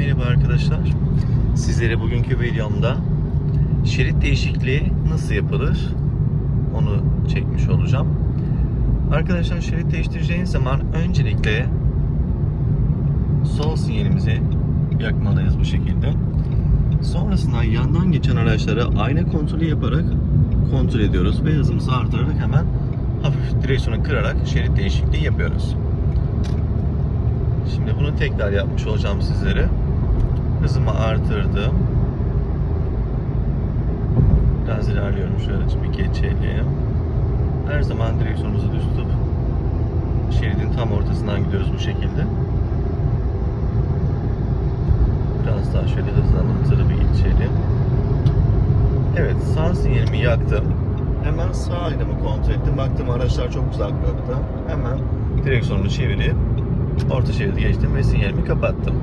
Merhaba arkadaşlar. Sizlere bugünkü videomda şerit değişikliği nasıl yapılır onu çekmiş olacağım. Arkadaşlar şerit değiştireceğiniz zaman öncelikle sol sinyalimizi yakmalıyız bu şekilde. Sonrasında yandan geçen araçlara ayna kontrolü yaparak kontrol ediyoruz ve hızımızı artırarak hemen hafif direksiyonu kırarak şerit değişikliği yapıyoruz. Şimdi bunu tekrar yapmış olacağım sizlere. Hızımı artırdım. Biraz ilerliyorum şöyle bir geçelim. Her zaman direksiyonumuzu düz tutup şeridin tam ortasından gidiyoruz bu şekilde. Biraz daha şöyle hızlandım tırı bir geçelim. Evet sağ sinyalimi yaktım. Hemen sağ aynamı kontrol ettim. Baktım araçlar çok uzaklıkta. Hemen direksiyonu çevirip orta şeridi geçtim ve sinyalimi kapattım.